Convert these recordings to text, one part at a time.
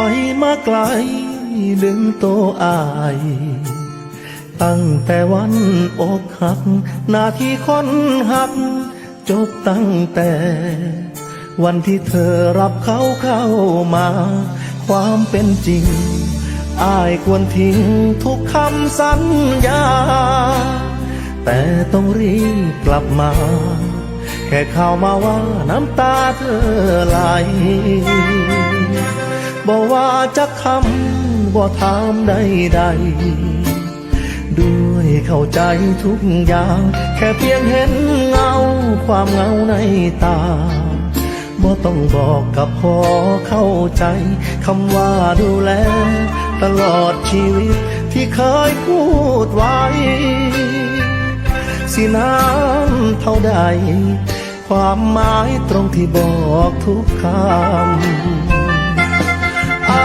อยมาไกล ดึงโตอาย ตั้งแต่วันอกหักหน้าที่คนหัก จบตั้งแต่ วันที่เธอรับเขาเข้ามา ความเป็นจริง อายควรทิ้งทุกคำสัญญา แต่ต้องรีบกลับมา แค่ข่าวมาว่าน้ำตาเธอไหล บอกว่าจะคำบ่ถามใดๆด้วยเข้าใจทุกอย่าง แค่เพียงเห็นเงาความเงาในตาบ่ต้องบอกกับพอเข้าใจคำว่าดูแล ตลอดชีวิตที่เคยพูดไว้ สินานเท่าใด ความหมายตรงที่บอกทุกคำ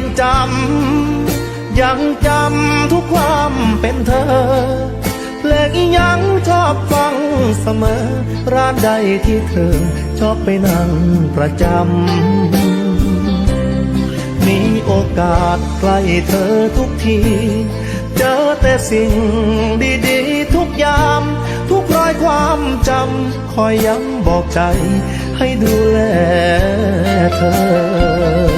ยังจำ ยังจำทุกความเป็นเธอ เพลงยังชอบฟังเสมอ ร้านใดที่เธอ ชอบไปนั่งประจำ มีโอกาสใกล้เธอทุกทีเจอแต่สิ่งดีๆ ทุกยาม ทุกรอยความจำ คอยย้ำบอกใจ ให้ดูแลเธอ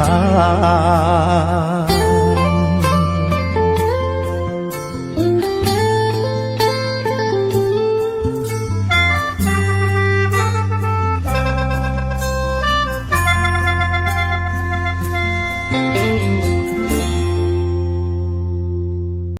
ตาม